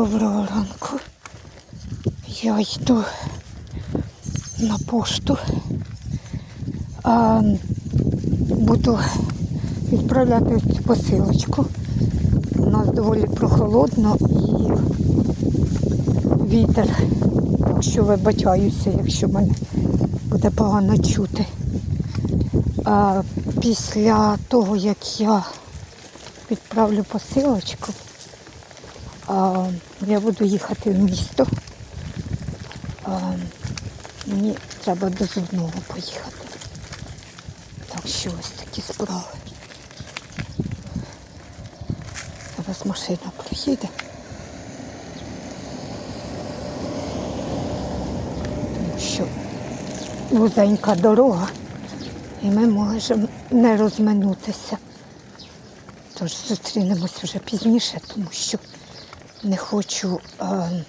Доброго ранку. Я йду на пошту. А, буду відправляти цю посилочку. У нас доволі прохолодно і вітер. Так що вибачаюся, якщо мене буде погано чути. А, після того, як я відправлю посилочку, я буду їхати в місто. Мені треба до зубного поїхати. Так що ось такі справи. Зараз машина проїде. Тому що вузенька дорога і ми можемо не розминутися. Тож зустрінемось вже пізніше, тому що не хочу е,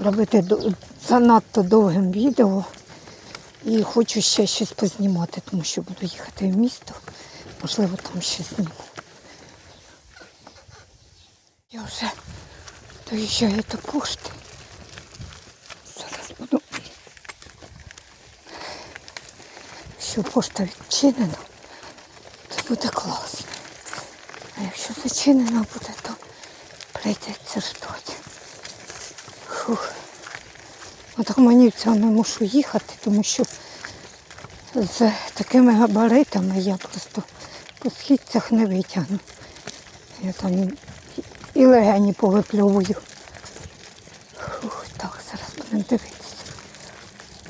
робити занадто довгим відео і хочу ще щось познімати, тому що буду їхати в місто. Можливо, там щось зніму. Я вже доїжджаю до пошти. Зараз буду. Якщо пошта відчинена, то буде класно. Якщо зачинена буде, то прийдеться ждати. Фух. Отак манівцями мушу їхати, тому що з такими габаритами я просто по східцях не витягну. Я там і легені повипльовую. Фух, так, зараз будемо дивитися.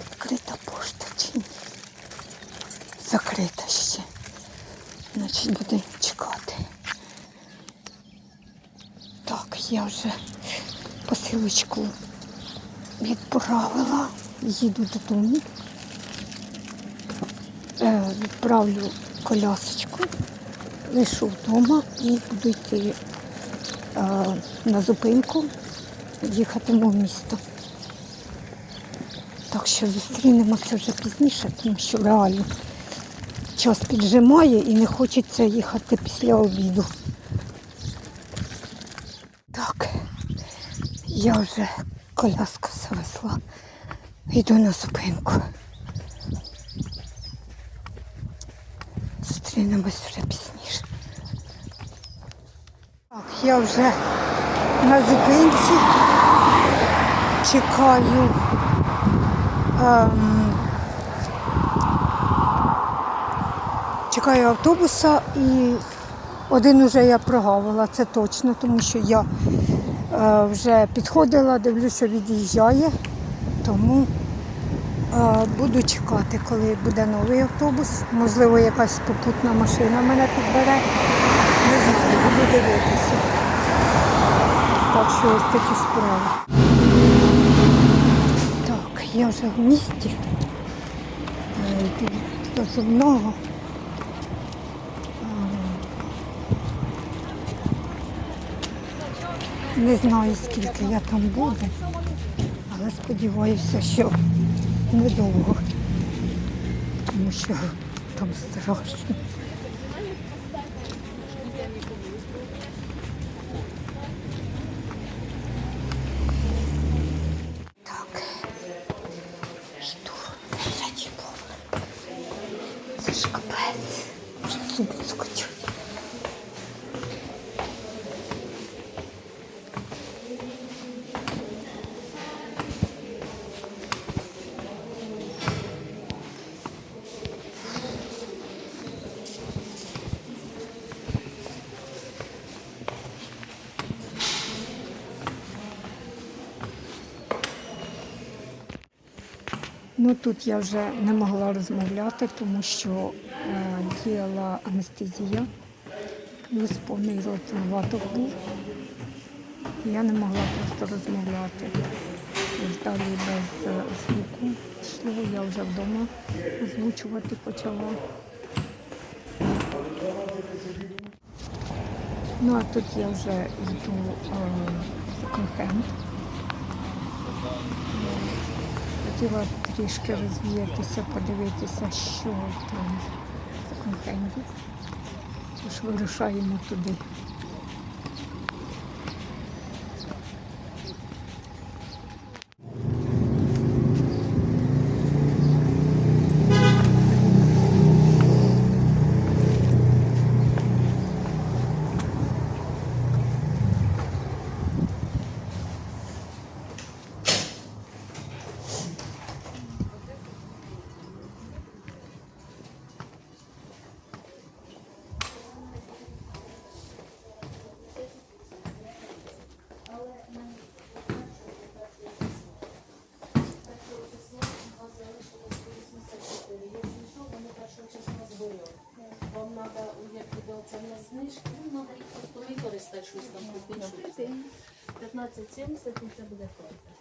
Відкрита пошта чи ні? Закрита ще. Значить, будемо чекати. Так, я вже посилочку відправила. Їду додому. Е, відправлю колясочку, лишу вдома і буду йти е, на зупинку, їхатиму в місто. Так що зустрінемося вже пізніше, тому що реально час піджимає і не хочеться їхати після обіду. Так, я вже коляску завезла. Йду на зупинку. Зустрінемось вже пізніше. Так, я вже на зупинці чекаю. Ем, чекаю автобуса і один уже я прогавила, це точно, тому що я вже підходила, дивлюся, від'їжджає, тому е, буду чекати, коли буде новий автобус. Можливо, якась попутна машина мене підбере. Не знаю, буду дивитися. Так що ось такі справи. Так, я вже в місті. Е, До зубного. Не знаю, скільки я там буду, але сподіваюся, що недовго, тому що там страшно. Ну тут я вже не могла розмовляти, тому що е, діяла анестезія, плюс повний рот ваток був. Я не могла просто розмовляти. Далі без е, звуку йшло, я вже вдома озвучувати почала. Ну а тут я вже йду е, в секонд-хенд. Хотіла трішки розвіятися, подивитися, що там в секонд-хенді. Тож вирушаємо туди. Щось там купити. 15,70 і це буде карта.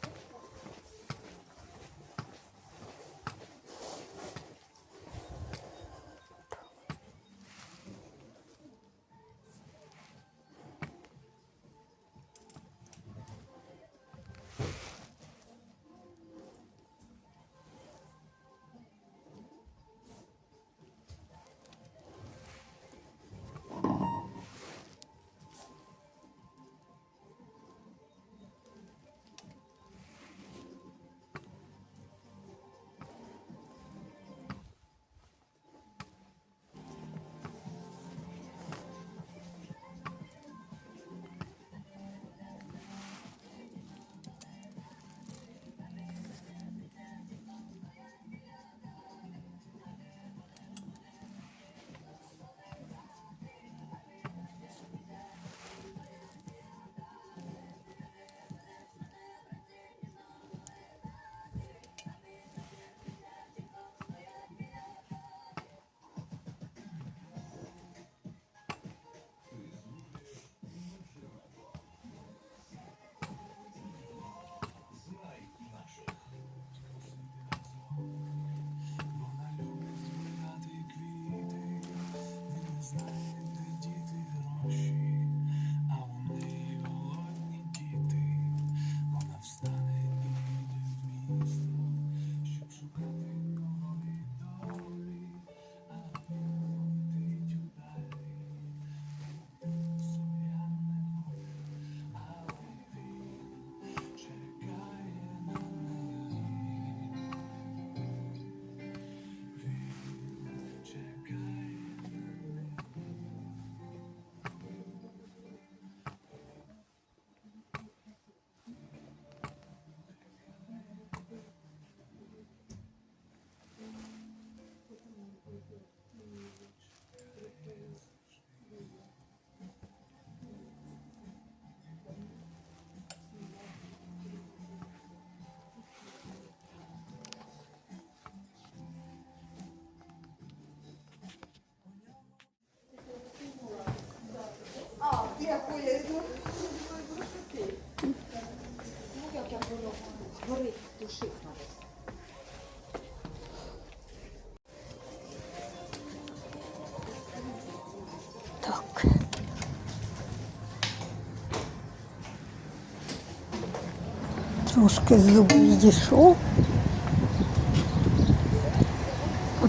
Трошки зуб відійшов.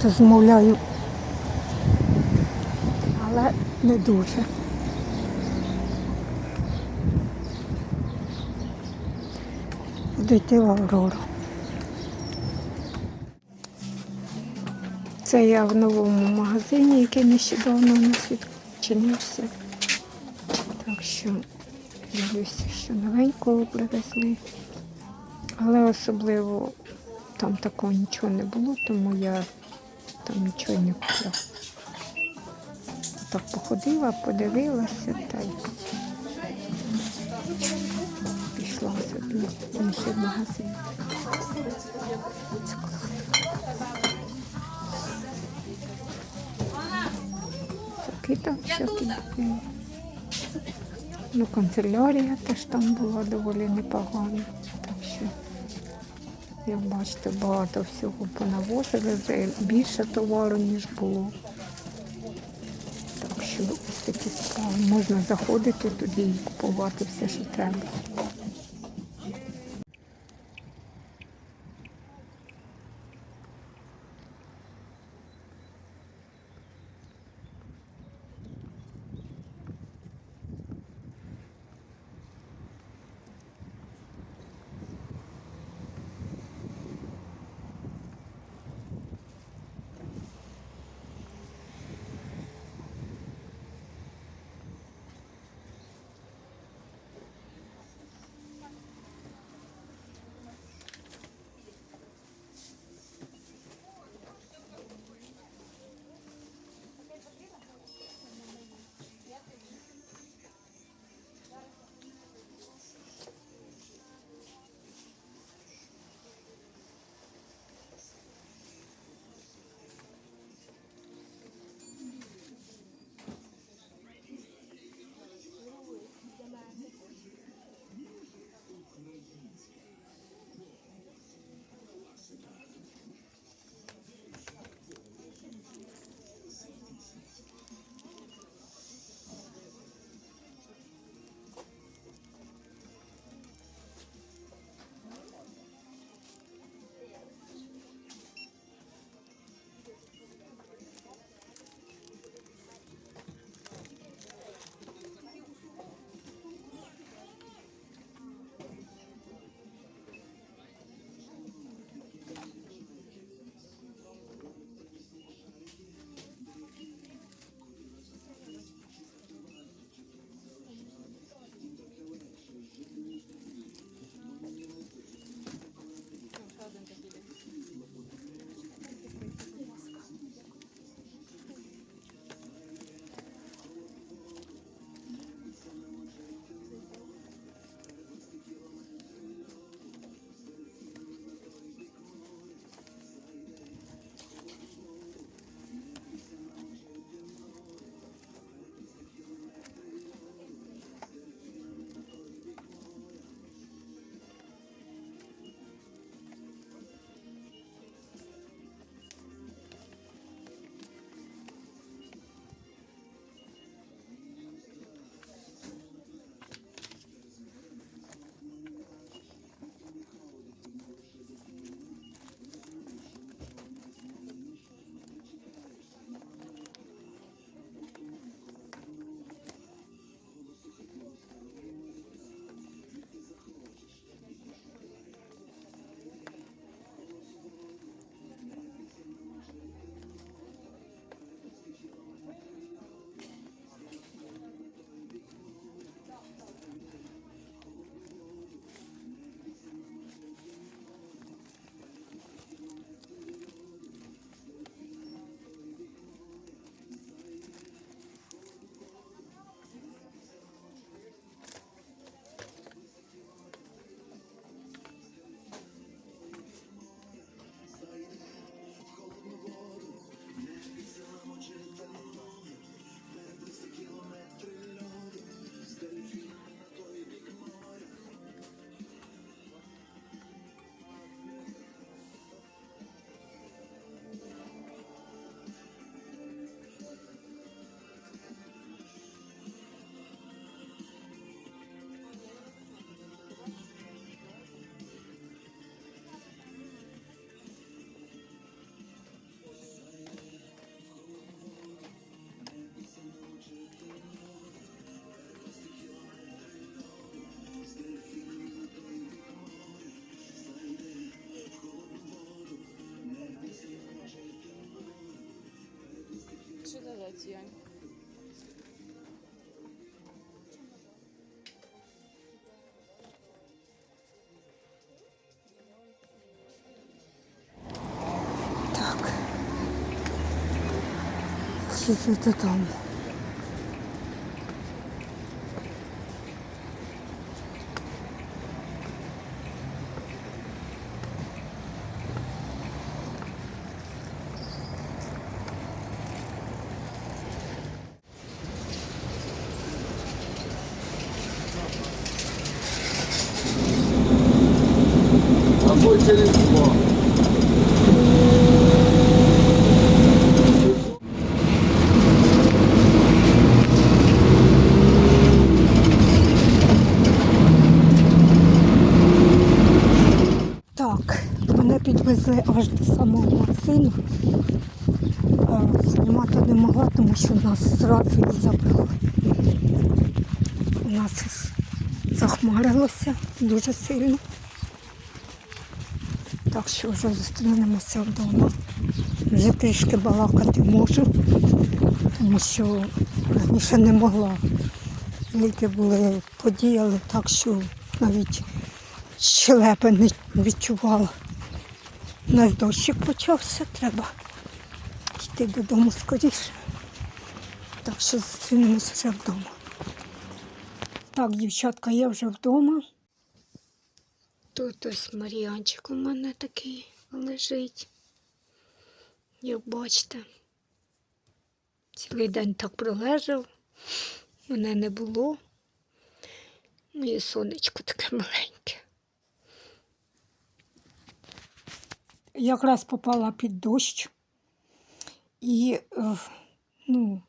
Розмовляю, але не дуже. Буду йти в Аврору. Це я в новому магазині, який нещодавно у нас відчинився. Так що дивлюся, що новенького привезли. Але особливо там такого нічого не було, тому я там нічого не купила. Так походила, подивилася та й пішла собі в інший магазин. Соки там всякі. Ну, канцелярія теж там була доволі непогана. Як бачите, багато всього понавозили, вже більше товару, ніж було. Так що ось такі справи. Можна заходити туди і купувати все, що треба. Ці, Так. Їду додому. Або через два. Так, підвезли аж до самого магазину. Знімати не могла, тому що нас зразу і забрали. У нас захмарилося дуже сильно. Так що вже зустрінемося вдома. Вже трішки балакати можу, тому що раніше не могла. Ліки були подіяли так, що навіть щелепи не відчувала. У нас дощик почався, треба йти додому скоріше. Так що зустрінемося вже вдома. Так, дівчатка, я вже вдома. Тут ось Маріанчик у мене такий лежить. Як бачите, цілий день так пролежав, мене не було. Моє сонечко таке маленьке. Якраз попала під дощ і, е, ну,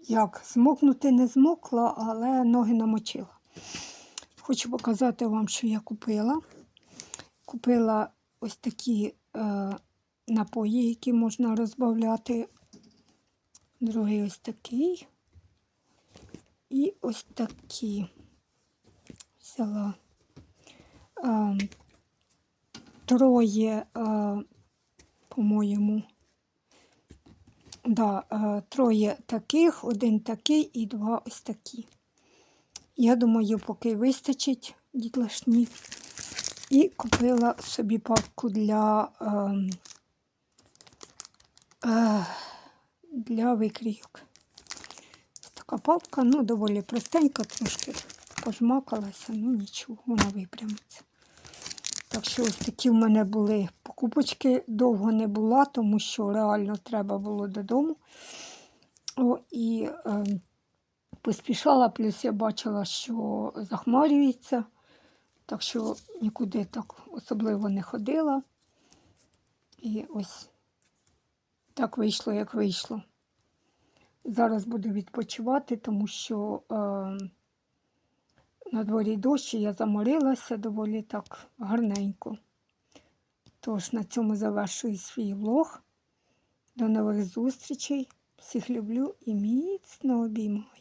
як, змокнути не змокла, але ноги намочила. Хочу показати вам, що я купила. Купила ось такі е, напої, які можна розбавляти. Другий ось такий. І ось такі взяла. Е, троє, е, по-моєму. Да, е, троє таких, один такий і два ось такі. Я думаю, поки вистачить дітлашні. І купила собі папку для, е, для викрійок. Така папка, ну, доволі простенька, трошки пожмакалася, ну нічого, вона випрямиться. Так що ось такі в мене були покупочки. Довго не була, тому що реально треба було додому. О, і е, поспішала, плюс я бачила, що захмарюється, так що нікуди так особливо не ходила. І ось так вийшло, як вийшло. Зараз буду відпочивати, тому що е, на дворі дощ, і я заморилася доволі так гарненько. Тож на цьому завершую свій влог. До нових зустрічей. Всіх люблю і міцно обіймаю.